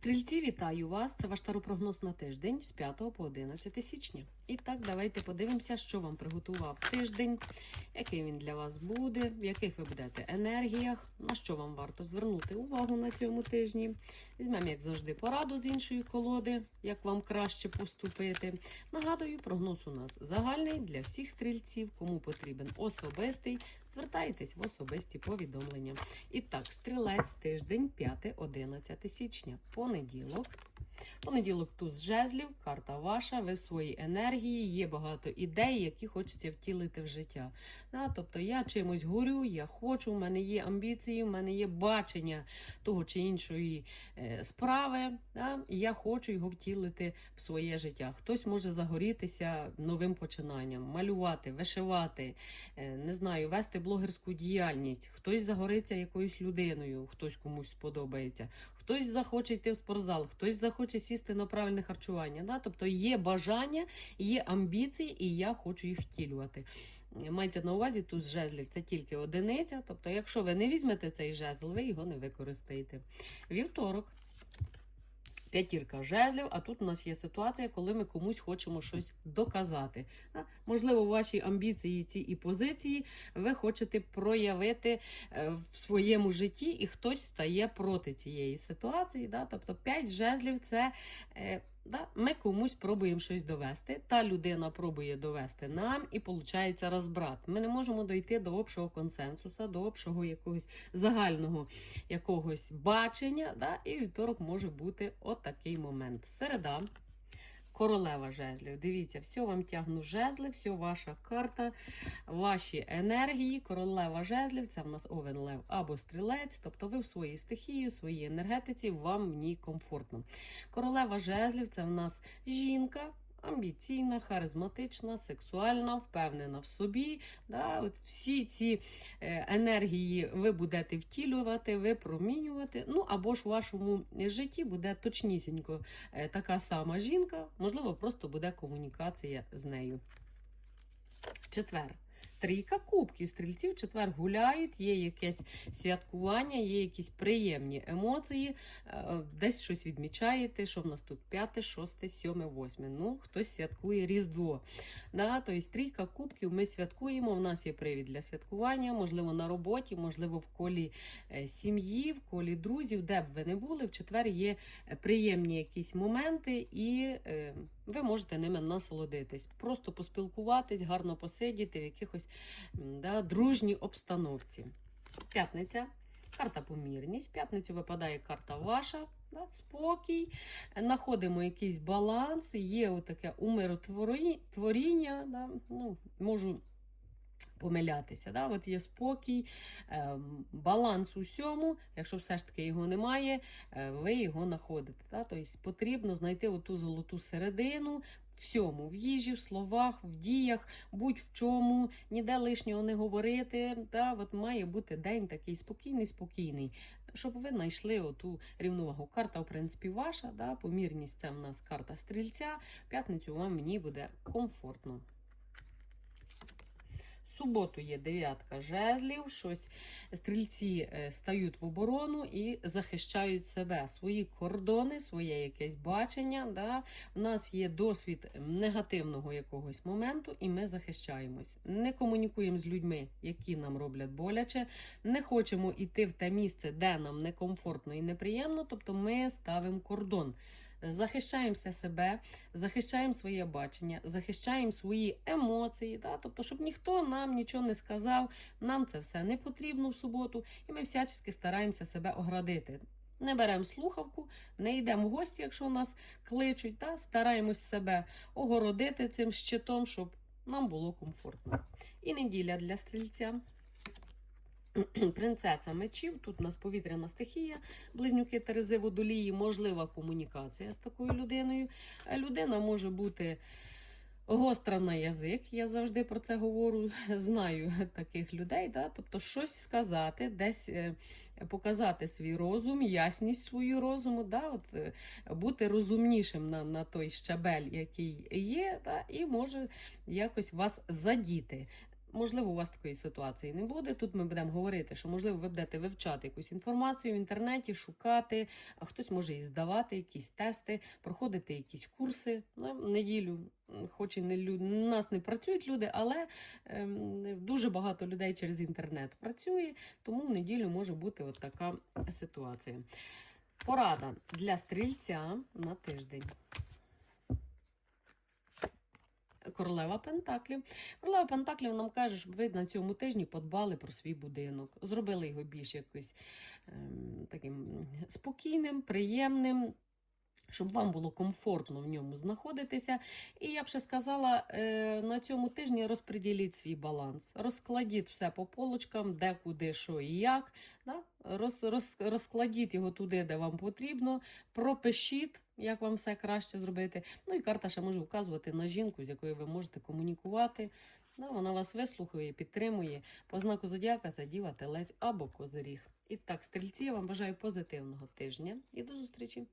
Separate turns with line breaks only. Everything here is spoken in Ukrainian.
Стрільці, вітаю вас! Це ваш таропрогноз на тиждень з 5 по 11 січня. І так, давайте подивимося, що вам приготував тиждень, який він для вас буде, в яких ви будете енергіях, на що вам варто звернути увагу на цьому тижні. Візьмемо, як завжди, пораду з іншої колоди, як вам краще поступити. Нагадую, прогноз у нас загальний для всіх стрільців, кому потрібен особистий. Звертайтесь в особисті повідомлення. І так, стрілець тиждень 5-11 січня. Понеділок. Понеділок тут з жезлів, карта ваша, ви в своїй енергії, є багато ідей, які хочеться втілити в життя. Да, тобто я чимось горю, я хочу, в мене є амбіції, в мене є бачення того чи іншої е, справи, да, і я хочу його втілити в своє життя. Хтось може загорітися новим починанням, малювати, вишивати, е, не знаю, вести блогерську діяльність, хтось загориться якоюсь людиною, хтось комусь сподобається, хтось захоче йти в спортзал, хтось захоче сісти на правильне харчування. Да? Тобто є бажання, є амбіції, і я хочу їх втілювати. Майте на увазі, тут жезлів це тільки одиниця. Тобто, якщо ви не візьмете цей жезл, ви його не використаєте. Вівторок. П'ятірка жезлів, а тут у нас є ситуація, коли ми комусь хочемо щось доказати. Можливо, ваші амбіції ці і позиції ви хочете проявити е, в своєму житті, і хтось стає проти цієї ситуації. Тобто 5 жезлів це. Да? Ми комусь пробуємо щось довести. Та людина пробує довести нам, і виходить розбрат. Ми не можемо дойти до общого консенсусу, до общого якогось загального якогось бачення. Да? І вівторок може бути отакий момент. Середа. Королева жезлів. Дивіться, все вам тягну жезли, все ваша карта, ваші енергії. Королева жезлів це в нас овен лев або стрілець. Тобто ви в своїй стихії, в своїй енергетиці, вам в ній комфортно. Королева жезлів це в нас жінка. Амбіційна, харизматична, сексуальна, впевнена в собі. Да? От всі ці е, енергії ви будете втілювати, випромінювати. Ну або ж у вашому житті буде точнісінько е, така сама жінка, можливо, просто буде комунікація з нею. Четвер. Трійка кубків. Стрільці в четвер гуляють, є якесь святкування, є якісь приємні емоції, е, десь щось відмічаєте, що в нас тут п'яте, шосте, сьоме, восьме. Ну, хтось святкує Різдво. Да? Тобто трійка кубків ми святкуємо. У нас є привід для святкування, можливо, на роботі, можливо, в колі е, сім'ї, в колі друзів, де б ви не були. В четвер є приємні якісь моменти, і е, ви можете ними насолодитись. Просто поспілкуватись, гарно посидіти в якихось да, дружній обстановці. П'ятниця. Карта помірність. П'ятницю випадає карта ваша. Да, спокій, знаходимо якийсь баланс, є отаке умиротворіння. Да, ну, можу помилятися. Да? От є спокій, ем, баланс у всьому. Якщо все ж таки його немає, е, ви його знаходите. Да? Тобто потрібно знайти оту золоту середину. Всьому, в їжі, в словах, в діях, будь-в чому, ніде лишнього не говорити. Та от має бути день такий спокійний, спокійний, щоб ви знайшли оту рівновагу. Карта, в принципі, ваша, да? помірність це в нас карта стрільця. П'ятницю вам в ній буде комфортно. Суботу є дев'ятка жезлів, щось стрільці е, стають в оборону і захищають себе, свої кордони, своє якесь бачення. Да? У нас є досвід негативного якогось моменту, і ми захищаємось. Не комунікуємо з людьми, які нам роблять боляче, не хочемо йти в те місце, де нам некомфортно і неприємно, тобто ми ставимо кордон. Захищаємося себе, захищаємо своє бачення, захищаємо свої емоції. Да? Тобто, щоб ніхто нам нічого не сказав, нам це все не потрібно в суботу, і ми всячески стараємося себе оградити. Не беремо слухавку, не йдемо в гості, якщо нас кличуть, та стараємось себе огородити цим щитом, щоб нам було комфортно. І неділя для стрільця. Принцеса мечів, тут у нас повітряна стихія, близнюки Терези водолії, можлива комунікація з такою людиною. Е, Людина може бути гостра на язик, я завжди про це говорю. Знаю таких людей, да? тобто щось сказати, десь е, показати свій розум, ясність свою розуму, да? От, е, бути розумнішим на, на той щабель, який є, да? і може якось вас задіти. Можливо, у вас такої ситуації не буде. Тут ми будемо говорити, що можливо ви будете вивчати якусь інформацію в інтернеті, шукати, а хтось може і здавати якісь тести, проходити якісь курси на неділю. Хоч і не лю... у нас не працюють люди, але ем, дуже багато людей через інтернет працює, тому в неділю може бути от така ситуація. Порада для стрільця на тиждень. Королева Пентаклів. Королева Пентаклів нам каже, щоб ви на цьому тижні подбали про свій будинок, зробили його більш якось ем, таким спокійним, приємним. Щоб вам було комфортно в ньому знаходитися. І я б ще сказала, е, на цьому тижні розподіліть свій баланс. Розкладіть все по полочкам, де, куди, що і як. Да? Роз, роз, розкладіть його туди, де вам потрібно. Пропишіть, як вам все краще зробити. Ну і карта ще може вказувати на жінку, з якою ви можете комунікувати. Да, вона вас вислухає, підтримує. По знаку зодіака це діва, телець або козиріг. І так, стрільці, я вам бажаю позитивного тижня і до зустрічі!